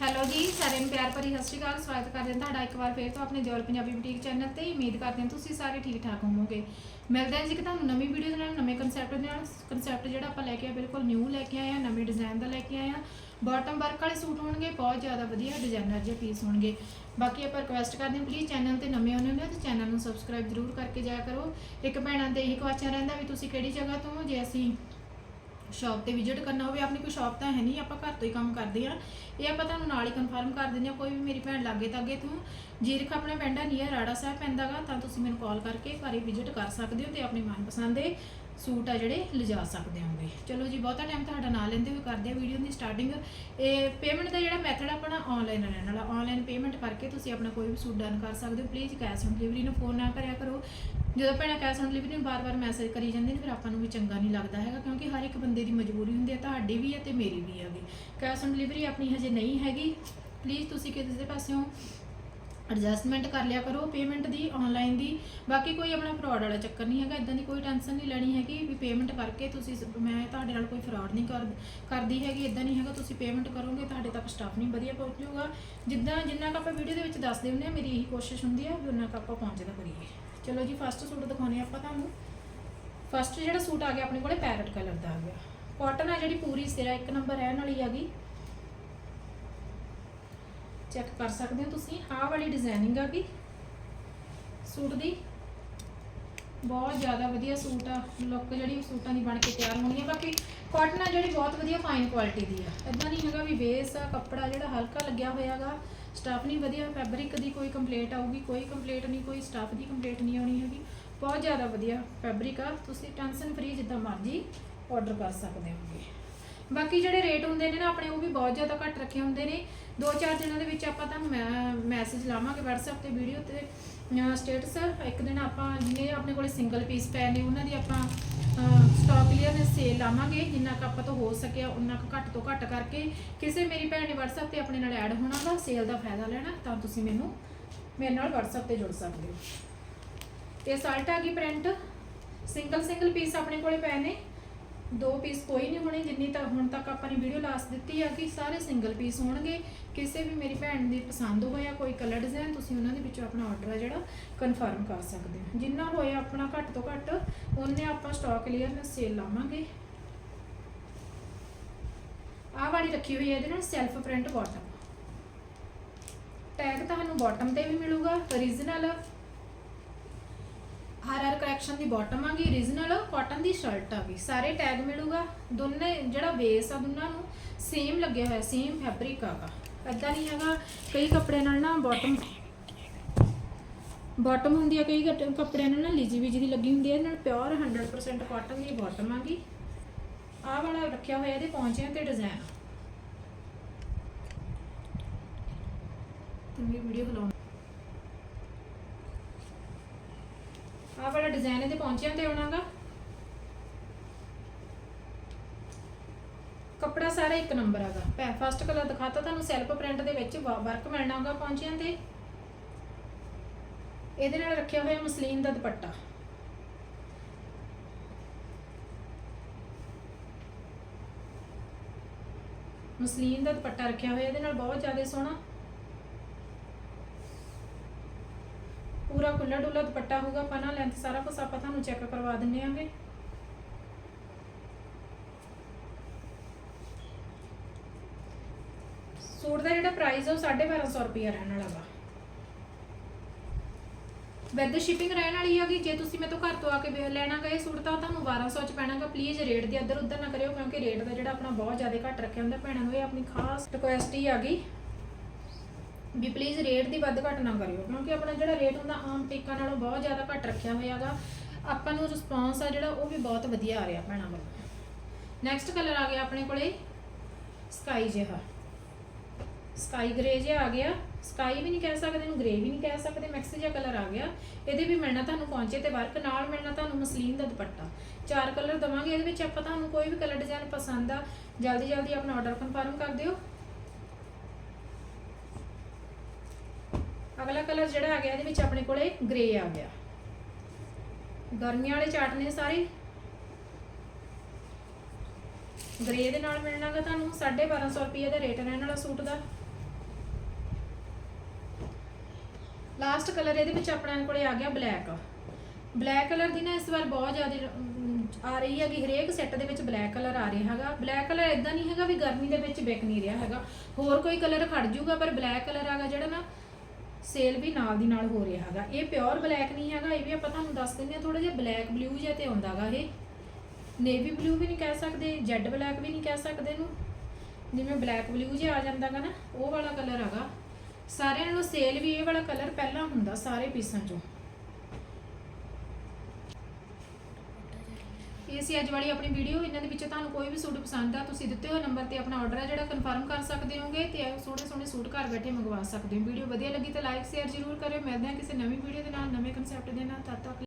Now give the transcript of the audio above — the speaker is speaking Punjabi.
ਹੈਲੋ ਜੀ, ਸਾਰਿਆਂ ਨੂੰ ਪਿਆਰ ਭਰੀ ਸਤਿ ਸ਼੍ਰੀ ਅਕਾਲ, ਸਵਾਗਤ ਕਰਦੇ ਹਾਂ ਤੁਹਾਡਾ ਇੱਕ ਵਾਰ ਫੇਰ ਤੋਂ ਆਪਣੇ ਦਿਓਲ ਪੰਜਾਬੀ ਬੁਟੀਕ ਚੈਨਲ ਤੇ। ਉਮੀਦ ਕਰਦੇ ਹਾਂ ਤੁਸੀਂ ਸਾਰੇ ਠੀਕ ਠਾਕ ਹੋਵੋਗੇ। ਮਿਲਦੇ ਹਾਂ ਜੀ ਕਿ ਤੁਹਾਨੂੰ ਨਵੀਂ ਵੀਡੀਓ ਦੇ ਨਾਲ, ਨਵੇਂ ਕਨਸੈਪਟ ਦੇ ਨਾਲ। ਕਨਸੈਪਟ ਜਿਹੜਾ ਆਪਾਂ ਲੈ ਕੇ ਆ ਬਿਲਕੁਲ ਨਿਊ ਲੈ ਕੇ ਆਏ ਆ ਨਵੇਂ ਡਿਜ਼ਾਈਨ ਦਾ ਲੈ ਕੇ ਆਏ ਆ ਬਾਟਮ ਵਰਕ ਵਾਲੇ ਸੂਟ ਹੋਣਗੇ, ਬਹੁਤ ਜ਼ਿਆਦਾ ਵਧੀਆ ਡਿਜ਼ਾਈਨਰ ਜਿਹੇ ਪੀਸ ਹੋਣਗੇ। ਬਾਕੀ ਆਪਾਂ ਰਿਕੁਐਸਟ ਕਰਦੇ ਹਾਂ ਪਲੀਜ਼ ਚੈਨਲ ਤੇ ਨਵੇਂ ਆਉਂਦੇ ਹੋ, ਤਾਂ ਚੈਨਲ ਨੂੰ ਸਬਸਕ੍ਰਾਈਬ ਜ਼ਰੂਰ ਕਰਕੇ ਜਾਇਆ ਕਰੋ। ਇੱਕ ਭੈਣਾਂ 'ਤੇ ਇਹੀ ਕੁਐਸਚਨ ਰਹਿੰਦਾ ਵੀ ਤੁਸੀਂ ਕਿਹੜੀ ਜਗ੍ਹਾ ਤੋਂ ਹੋ? ਜੇ ਅਸੀਂ ਸ਼ਾਪ ਤੇ ਵਿਜ਼ਿਟ ਕਰਨਾ ਹੋਵੇ, ਆਪਣੀ ਕੋਈ ਸ਼ਾਪ ਤਾਂ ਹੈ ਨਹੀਂ, ਆਪਾਂ ਘਰ ਤੋਂ ਹੀ ਕੰਮ ਕਰਦੇ ਆ ਇਹ ਆਪਾਂ ਤੁਹਾਨੂੰ ਨਾਲ ਹੀ ਕਨਫਰਮ ਕਰ ਦਿੰਦੇ ਆ ਕੋਈ ਵੀ ਮੇਰੀ ਭੈਣ ਲਾਗੇ ਤਾਗੇ ਤੋਂ ਜੀਰਖ ਆਪਣਾ ਪਿੰਡ ਆ ਨੀਅਰ ਰਾੜਾ ਸਾਹਿਬ ਪੈਂਦਾਗਾ ਤਾਂ ਤੁਸੀਂ ਮੈਨੂੰ ਕਾਲ ਕਰਕੇ ਘਰੇ ਵਿਜ਼ਿਟ ਕਰ ਸਕਦੇ ਹੋ ਤੇ ਆਪਣੀ ਮਨਪਸੰਦ ਦੇ ਸੂਟ ਆ ਜਿਹੜੇ ਲਿਜਾ ਸਕਦੇ ਹੋਗੇ। ਚਲੋ ਜੀ, ਬਹੁਤਾ ਟਾਈਮ ਤੁਹਾਡਾ ਨਾਂ ਲੈਂਦੇ ਹੋਏ ਕਰਦੇ ਆ ਵੀਡੀਓ ਦੀ ਸਟਾਰਟਿੰਗ ਇਹ ਪੇਮੈਂਟ ਦਾ ਜਿਹੜਾ ਮੈਥਡ ਆਪਣਾ ਆਨਲਾਈਨ ਰਹਿਣ ਵਾਲਾ। ਆਨਲਾਈਨ ਪੇਮੈਂਟ ਕਰਕੇ ਤੁਸੀਂ ਆਪਣਾ ਕੋਈ ਵੀ ਸੂਟ ਡਨ ਕਰ ਸਕਦੇ ਹੋ। ਪਲੀਜ਼ ਕੈਸ਼ ਔਨ ਡਿਲੀਵਰੀ ਨੂੰ ਫੋਨ ਨਾ ਕਰਿਆ ਕਰੋ। ਜਦੋਂ ਭੈਣਾਂ ਕੈਸ਼ ਔਨ ਡਿਲੀਵਰੀ ਨੂੰ ਬਾਰ-ਬਾਰ ਮੈਸੇਜ ਕਰੀ ਜਾਂਦੇ ਨੇ, ਫਿਰ ਆਪਾਂ ਨੂੰ ਵੀ ਚੰਗਾ ਨਹੀਂ ਲੱਗਦਾ ਹੈਗਾ, ਕਿਉਂਕਿ ਹਰ ਇੱਕ ਬੰਦੇ ਦੀ ਮਜਬੂਰੀ ਹੁੰਦੀ ਹੈ, ਤੁਹਾਡੀ ਵੀ ਹੈ ਤੇ ਮੇਰੀ ਵੀ ਹੈਗੀ। ਕੈਸ਼ ਔਨ ਡਿਲੀਵਰੀ ਆਪਣੀ ਹਜੇ ਨਹੀਂ ਹੈਗੀ। ਪਲੀਜ਼ ਤੁਸੀਂ ਕਿਸੇ ਪਾਸਿਓਂ ਐਡਜਸਟਮੈਂਟ ਕਰ ਲਿਆ ਕਰੋ ਪੇਮੈਂਟ ਦੀ ਆਨਲਾਈਨ ਦੀ। ਬਾਕੀ ਕੋਈ ਆਪਣਾ ਫਰਾਡ ਵਾਲਾ ਚੱਕਰ ਨਹੀਂ ਹੈਗਾ ਇਦਾਂ ਦੀ ਕੋਈ ਟੈਨਸ਼ਨ ਨਹੀਂ ਲੈਣੀ ਹੈਗੀ ਵੀ ਪੇਮੈਂਟ ਕਰਕੇ ਤੁਸੀਂ ਸ- ਮੈਂ ਤੁਹਾਡੇ ਨਾਲ ਕੋਈ ਫਰਾਡ ਨਹੀਂ ਕਰ, ਕਰਦੀ ਹੈਗੀ ਇਦਾਂ ਨਹੀਂ ਹੈਗਾ, ਤੁਸੀਂ ਪੇਮੈਂਟ ਕਰੋਗੇ, ਤੁਹਾਡੇ ਤੱਕ ਸਟਾਫ ਨਹੀਂ ਵਧੀਆ ਪਹੁੰਚੂਗਾ। ਜਿੱਦਾਂ, ਜਿੰਨਾ ਕੁ ਆਪਾਂ ਵੀਡੀਓ ਦੇ ਵਿੱਚ ਦੱਸਦੇ ਹੁੰਦੇ ਆ ਮੇਰੀ ਇਹੀ ਕੋਸ਼ਿਸ਼ ਹੁੰਦੀ ਆ ਵੀ ਉਹਨਾਂ ਕੁ ਆਪਾਂ ਪਹੁੰਚਦਾ ਕਰੀਏ। ਚਲੋ ਜੀ ਫਸਟ ਸੂਟ ਦਿਖਾਉਣੇ ਆਪਾਂ ਤੁਹਾਨੂੰ। ਫਸਟ ਜਿਹੜਾ ਸੂਟ ਆ ਗਿਆ, ਆਪਣੇ ਕੋਲੇ ਪੈਰਟ ਕਲਰ ਦਾ ਆ ਗਿਆ। ਕਾਟਨ ਆ ਜਿਹੜੀ ਪੂਰੀ ਸਿਰਾ, ਇੱਕ ਨੰਬਰ ਰਹਿਣ ਵਾਲੀ ਹੈਗੀ। ਚੈੱਕ ਕਰ ਸਕਦੇ ਹੋ ਤੁਸੀਂ। ਆਹ ਵਾਲੀ ਡਿਜ਼ਾਈਨਿੰਗ ਆ ਗਈ ਸੂਟ ਦੀ ਬਹੁਤ ਜ਼ਿਆਦਾ ਵਧੀਆ ਸੂਟ ਆ। ਲੁੱਕ ਜਿਹੜੀ ਸੂਟਾਂ ਦੀ ਬਣ ਕੇ ਤਿਆਰ ਹੋਣੀ ਆ। ਬਾਕੀ ਕਾਟਨ ਆ ਜਿਹੜੀ ਬਹੁਤ ਵਧੀਆ ਫਾਈਨ ਕੁਆਲਿਟੀ ਦੀ ਆ। ਇਦਾਂ ਨਹੀਂ ਹੈਗਾ ਵੀ ਵੇਸ ਆ, ਕੱਪੜਾ ਜਿਹੜਾ ਹਲਕਾ ਲੱਗਿਆ ਹੋਇਆਗਾ ਸਟਾਫ ਨਹੀਂ ਵਧੀਆ ਫੈਬਰਿਕ ਦੀ ਕੋਈ ਕੰਪਲੇਂਟ ਆਊਗੀ, ਕੋਈ ਕੰਪਲੇਂਟ ਨਹੀਂ, ਕੋਈ ਸਟਾਫ ਦੀ ਕੰਪਲੇਂਟ ਨਹੀਂ ਆਉਣੀ ਹੈਗੀ। ਬਹੁਤ ਜ਼ਿਆਦਾ ਵਧੀਆ ਫੈਬਰਿਕ ਆ। ਤੁਸੀਂ ਟੈਨਸ਼ਨ ਫ੍ਰੀ ਜਿੱਦਾਂ ਮਰਜ਼ੀ ਆਰਡਰ ਕਰ ਸਕਦੇ ਹੋਗੇ। ਬਾਕੀ ਜਿਹੜੇ ਰੇਟ ਹੁੰਦੇ ਨੇ ਨਾ ਆਪਣੇ ਉਹ ਵੀ ਬਹੁਤ ਜ਼ਿਆਦਾ ਘੱਟ ਰੱਖੇ ਹੁੰਦੇ ਨੇ। ਦੋ ਚਾਰ ਦਿਨਾਂ ਦੇ ਵਿੱਚ ਆਪਾਂ ਤੁਹਾਨੂੰ ਮੈਸੇਜ ਲਾਵਾਂਗੇ WhatsApp ਤੇ ਵੀਡੀਓ ਤੇ ਸਟੇਟਸ ਇੱਕ ਦਿਨ ਆਪਾਂ ਜਿਹਨੇ ਆਪਣੇ ਕੋਲੇ ਸਿੰਗਲ ਪੀਸ ਪਏ ਨੇ, ਉਹਨਾਂ ਦੀ ਆਪਾਂ ਸਟਾਕ ਕਲੀਅਰ ਨੇ ਸੇਲ ਲਾਵਾਂਗੇ। ਜਿੰਨਾ ਕੁ ਆਪਾਂ ਤੋਂ ਹੋ ਸਕਿਆ ਉਨਾ ਕੁ ਘੱਟ ਤੋਂ ਘੱਟ ਕਰਕੇ ਕਿਸੇ ਮੇਰੀ ਭੈਣ ਨੇ WhatsApp ਤੇ ਆਪਣੇ ਨਾਲ ਐਡ ਹੋਣਾ ਵਾ ਸੇਲ ਦਾ ਫਾਇਦਾ ਲੈਣਾ, ਤਾਂ ਤੁਸੀਂ ਮੈਨੂੰ, ਮੇਰੇ ਨਾਲ WhatsApp ਤੇ ਜੁੜ ਸਕਦੇ ਹੋ। ਤੇ ਸਾਲਟ ਆ ਗਈ ਪ੍ਰਿੰਟ ਸਿੰਗਲ ਸਿੰਗਲ ਪੀਸ ਆਪਣੇ ਕੋਲੇ ਪਏ ਨੇ। ਦੋ ਪੀਸ ਕੋਈ ਨਹੀਂ ਹੋਣੇ, ਜਿੰਨੀ ਤੱਕ ਹੁਣ ਤੱਕ ਆਪਾਂ ਨੇ ਵੀਡੀਓ ਲਾਸਟ ਦਿੱਤੀ ਆ ਕਿ ਸਾਰੇ ਸਿੰਗਲ ਪੀਸ ਹੋਣਗੇ। ਕਿਸੇ ਵੀ ਮੇਰੀ ਭੈਣ ਦੀ ਪਸੰਦ ਹੋਇਆ ਕੋਈ ਕਲਰ ਡਿਜ਼ਾਈਨ ਤੁਸੀਂ ਉਹਨਾਂ ਦੇ ਵਿੱਚੋਂ ਆਪਣਾ ਆਰਡਰ ਆ ਜਿਹੜਾ ਕਨਫਰਮ ਕਰ ਸਕਦੇ ਹੋ। ਜਿੰਨਾ ਹੋਇਆ ਆਪਣਾ ਘੱਟ ਤੋਂ ਘੱਟ, ਉਹਨੇ ਆਪਾਂ ਸਟਾਕ ਕਲੀਅਰ ਸੇਲ ਲਾਵਾਂਗੇ। ਆਹ ਵਾਲੀ ਰੱਖੀ ਹੋਈ ਹੈ ਇਹਦੇ ਨਾਲ ਸੈਲਫ ਪ੍ਰਿੰਟ ਬਾਟਮ ਟੈਗ ਤੁਹਾਨੂੰ ਬਾਟਮ ਤੇ ਵੀ ਮਿਲੂਗਾ origignal ਹਰ ਹਰ ਕਲੈਕਸ਼ਨ ਦੀ ਬਾਟਮ ਆ ਗਈ origignal ਕਾਟਨ ਦੀ ਸ਼ਰਟ ਆ ਗਈ। ਸਾਰੇ ਟੈਗ ਮਿਲੂਗਾ। ਦੋਨੇ ਜਿਹੜਾ ਬੇਸ ਆ ਦੋਨਾਂ ਨੂੰ ਸੇਮ ਲੱਗਿਆ ਹੋਇਆ ਸੇਮ ਫੈਬਰਿਕ ਆਗਾ ਐਦਾਂ ਨਹੀਂ ਹੈਗਾ, ਕਈ ਕੱਪੜਿਆਂ ਨਾਲ ਨਾ ਬਾਟਮ ਬਾਟਮ ਹੁੰਦੀ ਆ, ਕਈ ਕੱਟ- ਕੱਪੜਿਆਂ ਨਾਲ ਨਾ ਲੀਜੀ ਵਿਜੀ ਦੀ ਲੱਗੀ ਹੁੰਦੀ ਹੈ ਇਹਦੇ ਨਾਲ ਪਿਓਰ 100% ਕਾਟਨ ਦੀ ਬਾਟਮ ਆ ਗਈ। ਆਹ ਵਾਲਾ ਰੱਖਿਆ ਹੋਇਆ, ਇਹਦੇ ਪੌਂਚਿਆਂ ਤੇ ਡਿਜ਼ਾਈਨ ਤੇ ਵੀਡੀਓ ਹਲਾਉਣ ਆਹ ਵਾਲਾ ਡਿਜ਼ਾਈਨ ਇਹਦੇ ਪੌਂਚਿਆਂ ਤੇ ਆਉਣਾਗਾ ਕੱਪੜਾ ਸਾਰਾ ਇੱਕ ਨੰਬਰ ਹੈਗਾ। ਪੈ ਫਸਟ ਕਲਰ ਦਿਖਾਤਾ ਤੁਹਾਨੂੰ ਸੈਲਫ ਪ੍ਰਿੰਟ ਦੇ ਵਿੱਚ ਵਰਕ ਮਿਲਣਾ ਹੋਗਾ ਪੌਂਚਿਆਂ ਤੇ। ਇਹਦੇ ਨਾਲ ਰੱਖਿਆ ਹੋਇਆ ਮਸਲੀਨ ਦਾ ਦੁਪੱਟਾ। ਮਸਲੀਨ ਦਾ ਦੁਪੱਟਾ ਰੱਖਿਆ ਹੋਇਆ, ਇਹਦੇ ਨਾਲ ਬਹੁਤ ਜ਼ਿਆਦਾ ਸੋਹਣਾ ਪੂਰਾ ਖੁੱਲਾ ਡੁੱਲਾ ਦੁਪੱਟਾ ਹੋਊਗਾ ਪਨਾ ਲੈਂਥ ਸਾਰਾ ਕੁਝ ਆਪਾਂ ਤੁਹਾਨੂੰ ਚੈੱਕ ਕਰਵਾ ਦਿੰਨੇ ਆਂਗੇ। ਸੂਟ ਦਾ ਜਿਹੜਾ ਪ੍ਰਾਈਸ ਹੈ ਉਹ 1250 ਰੁਪਿਆ ਰਹਿਣ ਵਾਲਾ ਵਾ। ਵਿਦ ਸ਼ਿਪਿੰਗ ਰਹਿਣ ਵਾਲੀ ਹੈਗੀ ਜੇ ਤੁਸੀਂ ਮੇਰੇ ਤੋਂ ਘਰ ਤੋਂ ਆ ਕੇ ਲੈਣਾ ਗਏ ਸੂਟ, ਤਾਂ ਤੁਹਾਨੂੰ 1200 ਚ ਪੈਣਾਗਾ ਪਲੀਜ਼ ਰੇਟ ਦੀ ਇੱਧਰ ਉੱਧਰ ਨਾ ਕਰਿਓ, ਕਿਉਂਕਿ ਰੇਟ ਦਾ ਜਿਹੜਾ ਆਪਣਾ ਬਹੁਤ ਜ਼ਿਆਦਾ ਘੱਟ ਰੱਖਿਆ ਹੁੰਦਾ, ਭੈਣਾਂ ਨੂੰ ਇਹ ਆਪਣੀ ਖਾਸ ਰਿਕੁਐਸਟ ਹੀ ਆ ਗਈ ਵੀ ਪਲੀਜ਼ ਰੇਟ ਦੀ ਵੱਧ ਘੱਟ ਨਾ ਕਰਿਓ, ਕਿਉਂਕਿ ਆਪਣਾ ਜਿਹੜਾ ਰੇਟ ਹੁੰਦਾ ਆਮ ਟਿੱਕਾ ਨਾਲੋਂ ਬਹੁਤ ਜ਼ਿਆਦਾ ਘੱਟ ਰੱਖਿਆ ਹੋਇਆਗਾ। ਆਪਾਂ ਨੂੰ ਰਿਸਪੌਂਸ ਆ ਜਿਹੜਾ, ਉਹ ਵੀ ਬਹੁਤ ਵਧੀਆ ਆ ਰਿਹਾ ਭੈਣਾਂ ਵੱਲੋਂ। ਨੈਕਸਟ ਕਲਰ ਆ ਗਿਆ ਆਪਣੇ ਕੋਲੇ ਸਕਾਈ ਜਿਹਾ। ਸਕਾਈ ਗ੍ਰੇ ਜਿਹਾ ਆ ਗਿਆ। ਸਕਾਈ ਵੀ ਨਹੀਂ ਕਹਿ ਸਕਦੇ, ਇਹਨੂੰ ਗ੍ਰੇ ਵੀ ਨਹੀਂ ਕਹਿ ਸਕਦੇ ਮਿਕਸ ਜਿਹਾ ਕਲਰ ਆ ਗਿਆ। ਇਹਦੇ ਵੀ ਮਿਲਣਾ ਤੁਹਾਨੂੰ ਪਹੁੰਚੇ ਤੇ ਵਰਕ ਨਾਲ ਮਿਲਣਾ ਤੁਹਾਨੂੰ ਮਸਲੀਨ ਦਾ ਦੁਪੱਟਾ। ਚਾਰ ਕਲਰ ਦਵਾਂਗੇ, ਇਹਦੇ ਵਿੱਚ ਆਪਾਂ ਤੁਹਾਨੂੰ ਕੋਈ ਵੀ ਕਲਰ ਡਿਜ਼ਾਈਨ ਪਸੰਦ ਆ ਜਲਦੀ ਜਲਦੀ ਆਪਣਾ ਆਰਡਰ ਕਨਫਰਮ ਕਰ ਦਿਓ। ਅਗਲਾ ਕਲਰ ਜਿਹੜਾ ਆ ਗਿਆ, ਇਹਦੇ ਵਿੱਚ ਆਪਣੇ ਕੋਲੇ ਗ੍ਰੇ ਆ ਗਿਆ। ਗਰਮੀ ਵਾਲੇ ਚਾਟ ਨੇ ਸਾਰੇ। ਗ੍ਰੇ ਦੇ ਨਾਲ ਮਿਲਣਾਗਾ ਤੁਹਾਨੂੰ 1250 ਰੁਪਏ ਦੇ ਰੇਟ ਰਹਿਣ ਵਾਲਾ ਸੂਟ ਦਾ। ਲਾਸਟ ਕਲਰ ਇਹਦੇ ਵਿੱਚ ਆਪਣਾ ਕੋਲੇ ਆ ਗਿਆ ਬਲੈਕ ਬਲੈਕ ਕਲਰ ਦੀ ਨਾ ਇਸ ਵਾਰ ਬਹੁਤ ਜ਼ਿਆਦਾ ਆ ਰਹੀ ਹੈਗੀ, ਹਰੇਕ ਸੈੱਟ ਦੇ ਵਿੱਚ ਬਲੈਕ ਕਲਰ ਆ ਰਿਹਾ ਹੈਗਾ। ਬਲੈਕ ਕਲਰ ਇਦਾਂ ਨਹੀਂ ਹੈਗਾ ਵੀ ਗਰਮੀ ਦੇ ਵਿੱਚ ਵਿਕ ਨਹੀਂ ਰਿਹਾ ਹੈਗਾ। ਹੋਰ ਕੋਈ ਕਲਰ ਖੜ ਜੂਗਾ ਪਰ ਬਲੈਕ ਕਲਰ ਆਗਾ ਜਿਹੜਾ ਨਾ ਸੇਲ ਵੀ ਨਾਲ ਦੀ ਨਾਲ ਹੋ ਰਿਹਾ ਹੈਗਾ। ਇਹ ਪਿਓਰ ਬਲੈਕ ਨਹੀਂ ਹੈਗਾ, ਇਹ ਵੀ ਆਪਾਂ ਤੁਹਾਨੂੰ ਦੱਸ ਦਿੰਦੇ ਹਾਂ ਥੋੜਾ ਜਿਹਾ ਬਲੈਕ ਬਲੂ ਜਿਹਾ ਤੇ ਆਉਂਦਾਗਾ ਇਹ। ਨੇਵੀ ਬਲੂ ਵੀ ਨਹੀਂ ਕਹਿ ਸਕਦੇ ਜੈਡ ਬਲੈਕ ਵੀ ਨਹੀਂ ਕਹਿ ਸਕਦੇ ਇਹਨੂੰ। ਜਿਵੇਂ ਬਲੈਕ ਬਲੂ ਜਿਹਾ ਆ ਜਾਂਦਾਗਾ ਨਾ, ਉਹ ਵਾਲਾ ਕਲਰ ਹੈਗਾ। ਸਾਰਿਆਂ ਨੂੰ ਸੇਲ ਵੀ ਇਹ ਵਾਲਾ ਕਲਰ ਪਹਿਲਾਂ ਹੁੰਦਾ ਸਾਰੇ ਪੀਸਾਂ 'ਚੋਂ। ਇਹ ਸੀ ਅੱਜ ਵਾਲੀ ਆਪਣੀ ਵੀਡੀਓ ਇਹਨਾਂ ਦੇ ਵਿੱਚੋਂ ਤੁਹਾਨੂੰ ਕੋਈ ਵੀ ਸੂਟ ਪਸੰਦ ਆ, ਤੁਸੀਂ ਦਿੱਤੇ ਹੋਏ ਨੰਬਰ ਤੇ ਆਪਣਾ ਆਰਡਰ ਹੈ ਜਿਹੜਾ ਕਨਫਰਮ ਕਰ ਸਕਦੇ ਹੋਗੇ ਤੇ ਸੋਹਣੇ ਸੋਹਣੇ ਸੂਟ ਘਰ ਬੈਠੇ ਮੰਗਵਾ ਸਕਦੇ ਹੋ। ਵੀਡੀਓ ਵਧੀਆ ਲੱਗੀ ਤਾਂ ਲਾਈਕ ਸ਼ੇਅਰ ਜ਼ਰੂਰ ਕਰਿਓ। ਮਿਲਦੇ ਹਾਂ ਕਿਸੇ ਨਵੀਂ ਵੀਡੀਓ ਦੇ ਨਾਲ, ਨਵੇਂ ਕਨਸੈਪਟ ਦੇ ਨਾਲ। ਤਦ ਤੱਕ